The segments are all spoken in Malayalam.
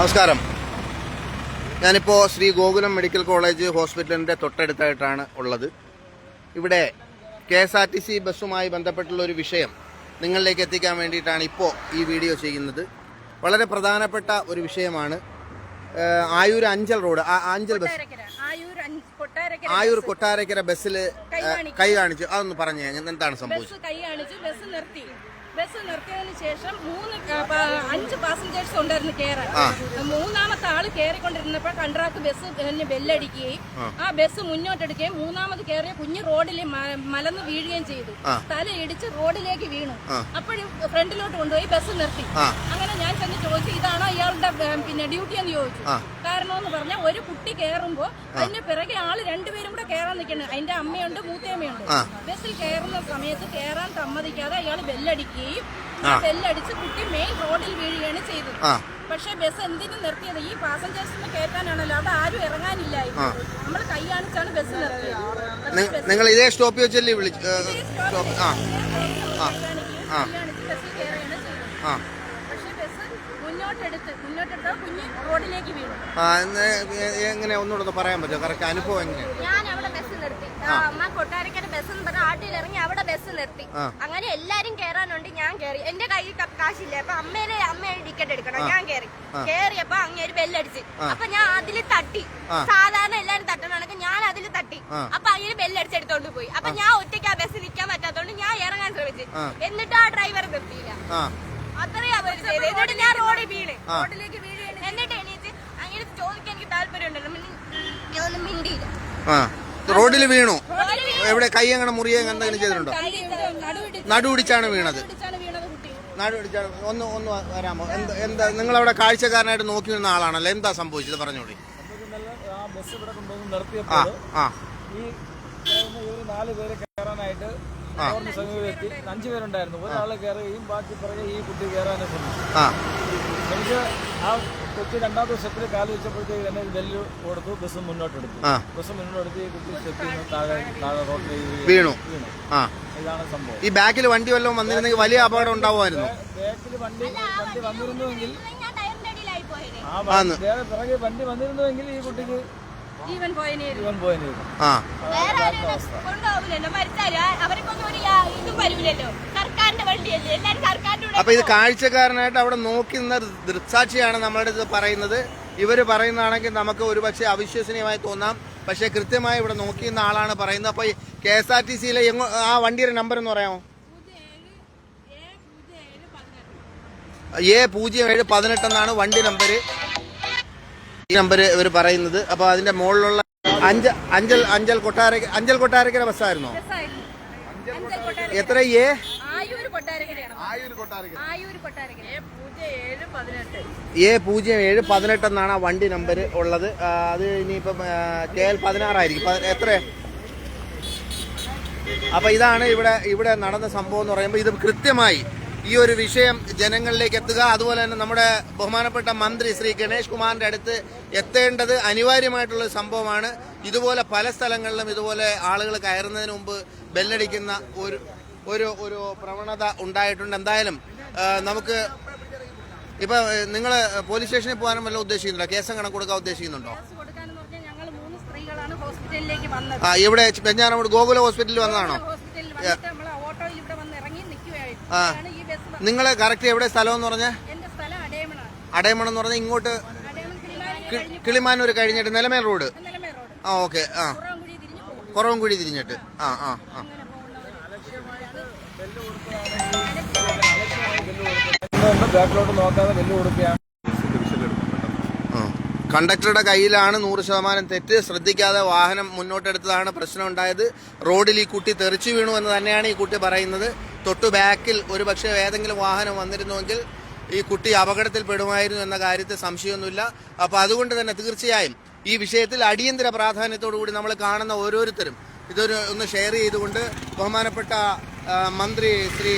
നമസ്കാരം. ഞാനിപ്പോൾ ശ്രീ ഗോകുലം മെഡിക്കൽ കോളേജ് ഹോസ്പിറ്റലിന്റെ തൊട്ടടുത്തായിട്ടാണ് ഉള്ളത്. ഇവിടെ K S R T C ബസ്സുമായി ബന്ധപ്പെട്ടുള്ള ഒരു വിഷയം നിങ്ങളിലേക്ക് എത്തിക്കാൻ വേണ്ടിയിട്ടാണ് ഇപ്പോൾ ഈ വീഡിയോ ചെയ്യുന്നത്. വളരെ പ്രധാനപ്പെട്ട ഒരു വിഷയമാണ് ആയൂർ അഞ്ചൽ റോഡ് ആ അഞ്ചൽ ബസ് ആയൂർ കൊട്ടാരക്കര ബസ്സിൽ കൈ കാണിച്ചു. അതൊന്ന് പറഞ്ഞു എന്താണ് സംഭവിച്ചത്? ബസ് നിർത്തിയതിന് ശേഷം മൂന്ന് അഞ്ച് പാസഞ്ചേഴ്സ് ഉണ്ടായിരുന്നു കയറാൻ മൂന്നാമത്തെ ആൾ കയറിക്കൊണ്ടിരുന്നപ്പോൾ കണ്ട്രാക്ക് ബസ് ബെല്ലടിക്കുകയും ആ. ബസ് മുന്നോട്ടെടുക്കുകയും മൂന്നാമത് കയറിയ കുഞ്ഞ് റോഡിൽ മലന്ന് വീഴുകയും ചെയ്തു. ആ. തല ഇടിച്ച് റോഡിലേക്ക് വീണു. അപ്പോഴും ഫ്രണ്ടിലോട്ട് കൊണ്ടുപോയി ബസ് നിർത്തി. അങ്ങനെ ഞാൻ തന്നെ ചോദിച്ചു ഇതാണോ ഇയാളുടെ പിന്നെ ഡ്യൂട്ടി എന്ന് ചോദിച്ചു. കാരണം എന്ന് പറഞ്ഞാൽ ഒരു കുട്ടി കയറുമ്പോ അതിന്റെ പിറകെ ആൾ രണ്ടുപേരും കൂടെ കയറാൻ നിൽക്കണം അതിന്റെ അമ്മയുണ്ട് മൂത്തയമ്മയുണ്ട്. ബസ്സിൽ കയറുന്ന സമയത്ത് കയറാൻ സമ്മതിക്കാതെ അയാൾ ബെല്ലടിക്കുകയും ആ. ബെല്ലടിച്ച് കുട്ടി മെയിൻ റോഡിൽ വീഴുകയാണ് ചെയ്തത്. പക്ഷേ ബസ് എന്തിനു നിർത്തിയത്? ഈ പാസഞ്ചേഴ്സിനെ കയറ്റാനാണല്ലോ അവിടെ ആരും ഇറങ്ങാനില്ലായിരുന്നു. നമ്മൾ കൈ കാണിച്ചാണ് ബസ് നിർത്തിയത്. നിങ്ങൾ ഇതേ സ്റ്റോപ്പിൽ വെച്ചല്ലേ വിളിച്ചു എങ്ങനെ? ഒന്നുകൂടെ പറയാൻ പറ്റുമോ? കറക്റ്റ് അനുഭവം എങ്ങനെയാണ് ഞാൻ അവിടെ ബസ് നിർത്തി. ആ, അമ്മ കൊട്ടാരക്കര ബസ് എന്ന് പറഞ്ഞ ആട്ടിൽ ഇറങ്ങി അവിടെ ബസ് നിർത്തി. അങ്ങനെ എല്ലാരും കേറാനുണ്ട് ഞാൻ കേറി. എന്റെ കയ്യിൽ കാശില്ല അപ്പൊ അമ്മേനെ അമ്മയുടെ ടിക്കറ്റ് എടുക്കണം ഞാൻ കേറി. കേറിയപ്പോ അങ്ങേര് ബെല്ലടിച്ച്. അപ്പൊ ഞാൻ അതിൽ തട്ടി. സാധാരണ എല്ലാരും തട്ടണക്ക് ഞാൻ അതിൽ തട്ടി. അപ്പൊ അങ്ങനെ ബെല്ലടിച്ച് എടുത്തോണ്ട് പോയി. അപ്പൊ ഞാൻ ഒറ്റയ്ക്ക് ആ ബസ് നിൽക്കാൻ പറ്റാത്തോണ്ട് ഞാൻ ഇറങ്ങാൻ ശ്രമിച്ചു. എന്നിട്ട് ആ ഡ്രൈവർ നിർത്തിയില്ല. അത്രയും ചെയ്ത് എന്നിട്ട് ഞാൻ റോഡിൽ വീണ്. റോഡിലേക്ക് വീണ് എന്നിട്ട് എണീറ്റ് അങ്ങനെ ചോദിക്കാൻ എനിക്ക് താല്പര്യമുണ്ടല്ലോ. ഞാൻ ഒന്നും മിണ്ടിയില്ല. ആ. റോഡിൽ വീണു. എവിടെ കൈ അങ്ങനെ മുറിയെ എന്തെങ്കിലും ചെയ്തിട്ടുണ്ടോ? നടുപിടിച്ചാണ് വീണത്. നടുപിടിച്ചാണ് ഒന്ന് ഒന്ന് വരാമോ? എന്താ എന്താ നിങ്ങൾ അവിടെ കാഴ്ചക്കാരനായിട്ട് നോക്കി നിന്ന ആളാണല്ലോ? എന്താ സംഭവിച്ചത്? പറഞ്ഞോളി. ആ നാല് പേര് കയറാനായിട്ട് സമീപത്തി അഞ്ചു പേരുണ്ടായിരുന്നു. ഒരാൾ കയറുകയും ബാക്കി പിറകെ ഈ കുട്ടി കയറാനും ശ്രമിച്ചു ആ കൊച്ചു രണ്ടാം ദിവസത്തിൽ കാൽ വെച്ചപ്പോഴത്തേക്ക് തന്നെ ഒരു ബെല്ല് കൊടുത്തു ബസ് മുന്നോട്ടെടുത്തു. ബസ് മുന്നോട്ടെടുത്ത് കുട്ടി താഴെ താഴെ വീണു. ഇതാണ് സംഭവം. ഈ ബാക്കിൽ വണ്ടി വല്ലതും വന്നിരുന്നെങ്കിൽ വലിയ അപകടം ഉണ്ടാവുമായിരുന്നു. ബാക്കിൽ വണ്ടി വണ്ടി വന്നിരുന്നുവെങ്കിൽ ആ വേറെ പിറകെ വണ്ടി വന്നിരുന്നുവെങ്കിൽ ഈ കുട്ടിക്ക് ജീവൻ ആ- അവർക്കൊന്നും ഒരു ഇതും വരൂലല്ലോ. സർക്കാരിന്റെ വണ്ടിയല്ലേ? എല്ലാരും സർക്കാരിന്റെ കൂടെ അപ്പൊ ഇത് കാഴ്ചക്കാരനായിട്ട് അവിടെ നോക്കി നിന്ന ദൃക്സാക്ഷിയാണ് നമ്മളുടെ ഇത് പറയുന്നത്. ഇവർ പറയുന്നതാണെങ്കിൽ നമുക്ക് ഒരുപക്ഷെ അവിശ്വസനീയമായി തോന്നാം. പക്ഷെ കൃത്യമായി ഇവിടെ നോക്കി നിന്ന ആളാണ് പറയുന്നത്. അപ്പൊ കെ എസ് ആർ ടി സിയിലെ ആ വണ്ടിയുടെ നമ്പർ എന്ന് പറയാമോ? എ പൂജ്യം ഏഴ് പതിനെട്ട് എന്നാണ് വണ്ടി നമ്പർ ഈ നമ്പർ ഇവർ പറയുന്നത്. അപ്പൊ അതിന്റെ മുകളിലുള്ള അഞ്ച അഞ്ചൽ അഞ്ചൽ കൊട്ടാര അഞ്ചൽ കൊട്ടാരക്കര ബസ്സായിരുന്നോ എത്ര? എ എ പൂജ്യം ഏഴ് പതിനെട്ട്. എന്നാണ് ആ വണ്ടി നമ്പർ ഉള്ളത്. അത് ഇനിയിപ്പം കെ എൽ പതിനാറായിരിക്കും. എത്ര അപ്പൊ ഇതാണ് ഇവിടെ ഇവിടെ നടന്ന സംഭവം എന്ന് പറയുമ്പോൾ ഇത് കൃത്യമായി ഈ ഒരു വിഷയം ജനങ്ങളിലേക്ക് എത്തുക. അതുപോലെ തന്നെ നമ്മുടെ ബഹുമാനപ്പെട്ട മന്ത്രി ശ്രീ ഗണേഷ് കുമാറിന്റെ അടുത്ത് എത്തേണ്ടത് അനിവാര്യമായിട്ടുള്ള സംഭവമാണ്. ഇതുപോലെ പല സ്ഥലങ്ങളിലും ഇതുപോലെ ആളുകൾ കയറുന്നതിന് മുമ്പ് ബെല്ലടിക്കുന്ന ഒരു ഒരു ഒരു പ്രവണത ഉണ്ടായിട്ടുണ്ട്. എന്തായാലും നമുക്ക് ഇപ്പൊ നിങ്ങൾ പോലീസ് സ്റ്റേഷനിൽ പോകാനും വല്ല ഉദ്ദേശിക്കുന്നുണ്ടോ? കേസം കണക്ക് കൊടുക്കാൻ ഉദ്ദേശിക്കുന്നുണ്ടോ? ആ ഇവിടെ പെഞ്ഞാറമൂട് ഗോകുല ഹോസ്പിറ്റലിൽ വന്നതാണോ? ആ. നിങ്ങൾ കറക്റ്റ് എവിടെ സ്ഥലം എന്ന് പറഞ്ഞ അടയമണെന്ന് അടയമണം എന്ന് പറഞ്ഞാൽ ഇങ്ങോട്ട് കിളിമാനൂർ കഴിഞ്ഞിട്ട് നിലമേൽ റോഡ്? ആ ഓക്കെ ആ. കുറവൻകുഴി തിരിഞ്ഞിട്ട്. ആ ആ ആ. നോക്കാതെ. കണ്ടക്ടറുടെ കയ്യിലാണ് നൂറ് ശതമാനം തെറ്റ്. ശ്രദ്ധിക്കാതെ വാഹനം മുന്നോട്ടെടുത്തതാണ് പ്രശ്നം ഉണ്ടായത് റോഡിൽ ഈ കുട്ടി തെറിച്ചു വീണു എന്ന് തന്നെയാണ് ഈ കുട്ടി പറയുന്നത്. തൊട്ടു ബാക്കിൽ ഒരു പക്ഷേ ഏതെങ്കിലും വാഹനം വന്നിരുന്നുവെങ്കിൽ ഈ കുട്ടി അപകടത്തിൽ പെടുമായിരുന്നു എന്ന കാര്യത്തിൽ സംശയമൊന്നുമില്ല. അപ്പോൾ അതുകൊണ്ട് തന്നെ തീർച്ചയായും ഈ വിഷയത്തിൽ അടിയന്തര പ്രാധാന്യത്തോടു കൂടി നമ്മൾ കാണുന്ന ഓരോരുത്തരും ഇതൊരു ഒന്ന് ഷെയർ ചെയ്തുകൊണ്ട് ബഹുമാനപ്പെട്ട മന്ത്രി ശ്രീ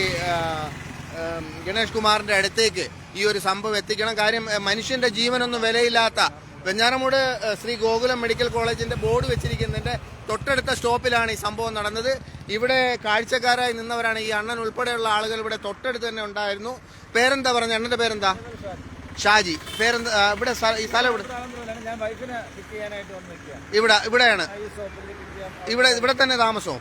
ഗണേഷ് കുമാറിന്റെ അടുത്തേക്ക് ഈ ഒരു സംഭവം എത്തിക്കണം. കാര്യം മനുഷ്യന്റെ ജീവനൊന്നും വിലയില്ലാത്ത വെഞ്ഞാറമൂട് ശ്രീ ഗോകുലം മെഡിക്കൽ കോളേജിന്റെ ബോർഡ് വെച്ചിരിക്കുന്നതിന്റെ തൊട്ടടുത്ത സ്റ്റോപ്പിലാണ് ഈ സംഭവം നടന്നത്. ഇവിടെ കാഴ്ചക്കാരായി നിന്നവരാണ് ഈ അണ്ണൻ ഉൾപ്പെടെയുള്ള ആളുകൾ ഇവിടെ തൊട്ടടുത്ത് തന്നെ ഉണ്ടായിരുന്നു. പേരെന്താ പറഞ്ഞ അണ്ണന്റെ പേരെന്താ? ഷാജി പേരെന്താ ഇവിടെ ഈ സ്ഥലം ഇവിടെ ഇവിടെ ഇവിടെയാണ്. ഇവിടെ ഇവിടെ തന്നെ താമസവും.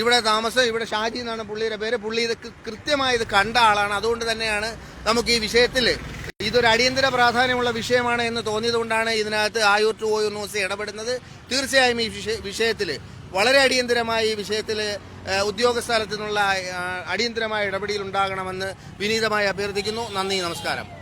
ഇവിടെ താമസം. ഇവിടെ ഷാജി എന്നാണ് പുള്ളിയുടെ പേര്. പുള്ളി ഇത് കൃത്യമായി ഇത് കണ്ട ആളാണ്. അതുകൊണ്ട് തന്നെയാണ് നമുക്ക് ഈ വിഷയത്തിൽ ഇതൊരു അടിയന്തര പ്രാധാന്യമുള്ള വിഷയമാണ് എന്ന് തോന്നിയതുകൊണ്ടാണ് ഇതിനകത്ത് ആയൂർ ടു ഓയൂർ ന്യൂസ് ഇടപെടുന്നത്. തീർച്ചയായും ഈ വിഷയത്തിൽ വളരെ അടിയന്തരമായി ഈ വിഷയത്തിൽ ഉദ്യോഗസ്ഥലത്തു നിന്നുള്ള അടിയന്തരമായ ഇടപെടലുണ്ടാകണമെന്ന് വിനീതമായി അഭ്യർത്ഥിക്കുന്നു. നന്ദി നമസ്കാരം.